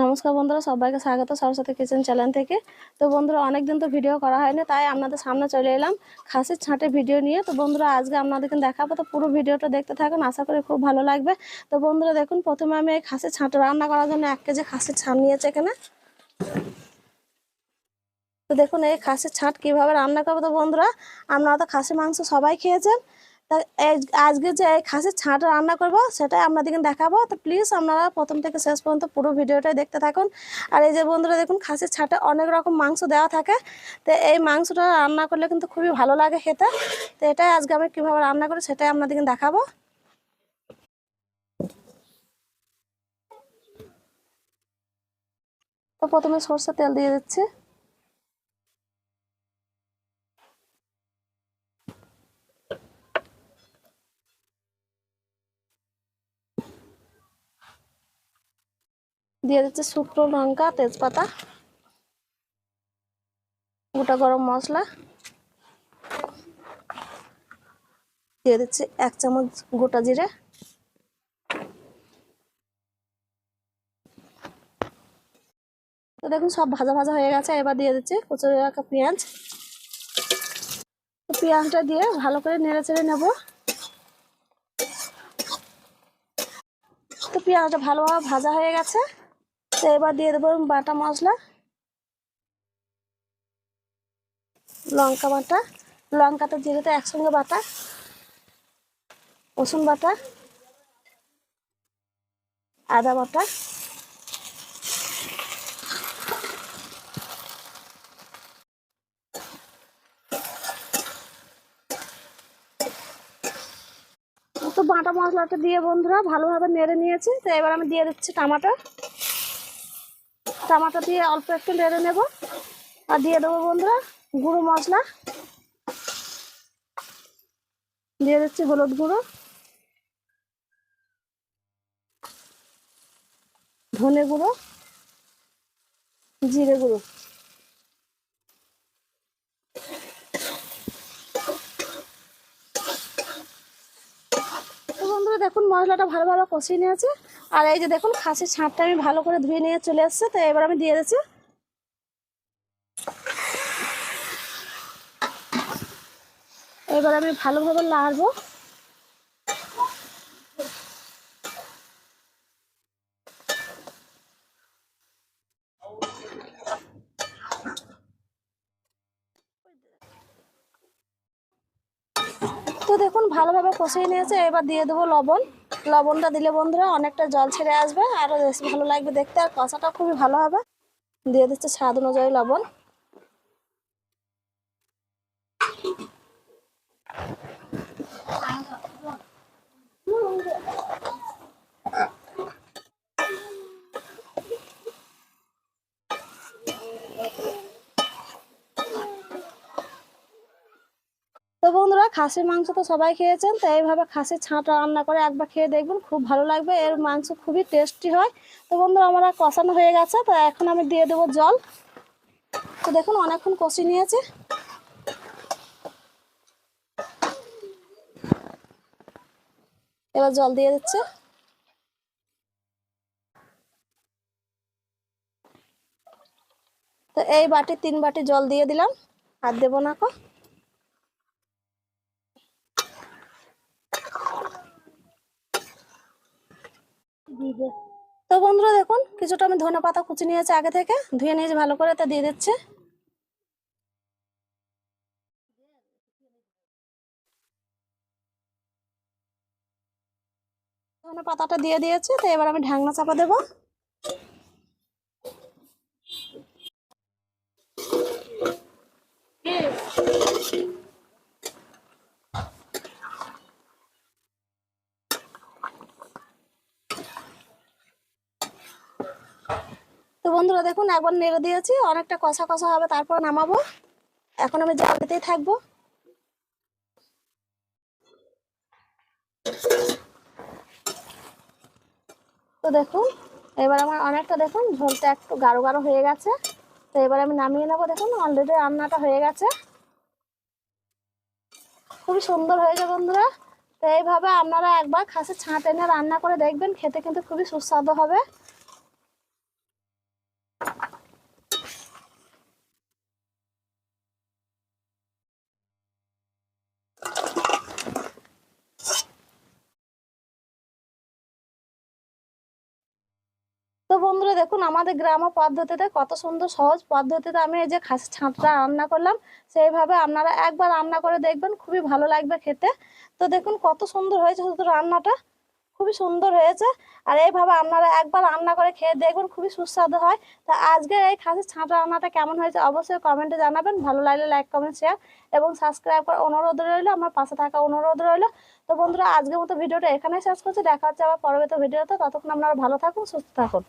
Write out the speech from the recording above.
নমস্কার বন্ধুরা, সবাইকে স্বাগত সরস্বতী কিচেন চ্যানেল থেকে। তো বন্ধুরা, অনেকদিন তো ভিডিও করা হয়নি, তাই আপনাদের সামনে চলে এলাম খাসির ছাঁটে ভিডিও নিয়ে। তো বন্ধুরা, আজকে আপনাদেরকে দেখাবো, তো পুরো ভিডিওটা দেখতে থাকুন, আশা করি খুব ভালো লাগবে। তো বন্ধুরা, দেখুন, প্রথমে আমি এই খাসির ছাঁটে রান্না করার জন্য এক কেজি খাসির ছাঁট নিয়েছি এখানে। তো দেখুন, এই খাসির ছাঁট কীভাবে রান্না করব, তো বন্ধুরা, আপনারা তো খাসি মাংস সবাই খেয়েছেন। তা আজকে যে খাসির ছাঁট রান্না করব, সেটাই আপনাদেরকে দেখাবো। তো প্লিজ আপনারা প্রথম থেকে শেষ পর্যন্ত পুরো ভিডিওটাই দেখতে থাকুন। আর এই যে বন্ধুরা, দেখুন খাসির ছাঁটে অনেক রকম মাংস দেওয়া থাকে। তো এই মাংসটা রান্না করলে কিন্তু খুবই ভালো লাগে খেতে। তো এটাই আজকে আমি কীভাবে রান্না করি, সেটাই আপনাদেরকে দেখাবো। তো প্রথমে সর্ষে তেল দিয়ে দিচ্ছি। দিয়ে দিচ্ছি শুকনো লঙ্কা, তেজপাতা, গোটা গরম মশলা। দিয়ে দিচ্ছি এক চামচ গোটা জিরে। তো দেখুন সব ভাজা ভাজা হয়ে গেছে, এবার দিয়ে দিচ্ছি কচুরি রাখা পেঁয়াজ। পেঁয়াজটা দিয়ে ভালো করে নেড়ে চেড়ে নেব। তো পেঁয়াজটা ভালোভাবে ভাজা হয়ে গেছে। তো এবার দিয়ে দেবো বাটা মশলা। লঙ্কা বাটা। লঙ্কাতে জিরেতে একসঙ্গে বাটা, রসুন বাটা, আদা বাটা, তো বাটা মশলাটা দিয়ে বন্ধুরা ভালোভাবে নেড়ে নিয়েছি। তো এবার আমি দিয়ে দিচ্ছি টমাটো। টমাটো দিয়ে অল্প একটু নেড়ে নেব। আর দিয়ে দেবো বন্ধুরা গুঁড়ো মশলা। দিয়ে দিচ্ছি হলুদ গুঁড়ো। ধনে গুঁড়ো। জিরে গুঁড়ো। বন্ধুরা দেখুন মশলাটা ভালোভাবে কষিয়ে নিয়েছে। আর এই যে দেখুন, খাসির ছাঁটটা আমি ভালো করে ধুয়ে নিয়ে চলে আসছে, তো এবার আমি দিয়ে দিচ্ছি। এবার আমি ভালোভাবে লাড়বো তো দেখুন ভালোভাবে কষিয়ে নিয়েছে, এবার দিয়ে দেবো লবণ। লবণটা দিলে বন্ধুরা অনেকটা জল ছেড়ে আসবে আরও বেশি ভালো লাগবে দেখতে, আর কষাটা খুবই ভালো হবে। দিয়ে দিচ্ছে স্বাদ অনুযায়ী লবণ। তো বন্ধুরা, খাসির মাংস তো সবাই খেয়েছেন, তো এইভাবে খাসির ছাঁটা রান্না করে একবার খেয়ে দেখবেন, খুব ভালো লাগবে। এর মাংস খুবই টেস্টি হয়। তো বন্ধুরা, আমার কষানো হয়ে গেছে, তো এখন আমি দিয়ে দেবো জল। তো দেখুন, অনেকক্ষণ কষি নিয়েছে। এবার জল দিয়ে দিচ্ছে। তো এই বাটি, তিন বাটি জল দিয়ে দিলাম, আর দেবো না কো। তো বন্ধুরা দেখুন, কিছুটা আমি ধনে পাতা কুচি নিয়েছি আগে থেকে, ধুয়ে নিয়েছি ভালো করে, তা দিয়ে দিচ্ছে। ধনে পাতাটা দিয়ে দিয়েছে, তো এবার আমি ঢাকনা চাপা দেবো। বন্ধুরা দেখুন, একবার নেড়ে দিয়েছি, অনেকটা কষা কষা হবে, তারপর নামাবো। এখন আমি জাল দিতেই থাকব। তো দেখুন, এবার আমার অনেকটা দেখুন, ঝোলটা একটু গাঢ় গাঢ় হয়ে গেছে। তো এবার আমি নামিয়ে নেব, দেখুন অলরেডি রান্নাটা হয়ে গেছে। খুবই সুন্দর হয়েছে বন্ধুরা। তো এইভাবে আপনারা একবার খাসির ছাঁট এনে রান্না করে দেখবেন, খেতে কিন্তু খুবই সুস্বাদু হবে। তো বন্ধুরা দেখুন, আমাদের গ্রাম্য পদ্ধতিতে কত সুন্দর সহজ পদ্ধতিতে আমি এই যে খাসির ছাঁটটা রান্না করলাম, সেইভাবে আপনারা একবার রান্না করে দেখবেন, খুবই ভালো লাগবে খেতে। তো দেখুন, কত সুন্দর হয়েছে শুধু রান্নাটা, খুবই সুন্দর হয়েছে। আর এইভাবে আপনারা একবার রান্না করে খেয়ে দেখবেন, খুবই সুস্বাদু হয়। তা আজকে এই খাসির ছাঁটা রান্নাটা কেমন হয়েছে অবশ্যই কমেন্টে জানাবেন। ভালো লাগলে লাইক, কমেন্ট শেয়ার এবং সাবস্ক্রাইব করার অনুরোধ রইল, আমার পাশে থাকা অনুরোধ রইল। তো বন্ধুরা, আজকের মতো ভিডিওটা এখানেই শেষ করছি। দেখা হচ্ছে আবার পরবর্তী ভিডিওতে। ততক্ষণ আপনারা ভালো থাকুন, সুস্থ থাকুন।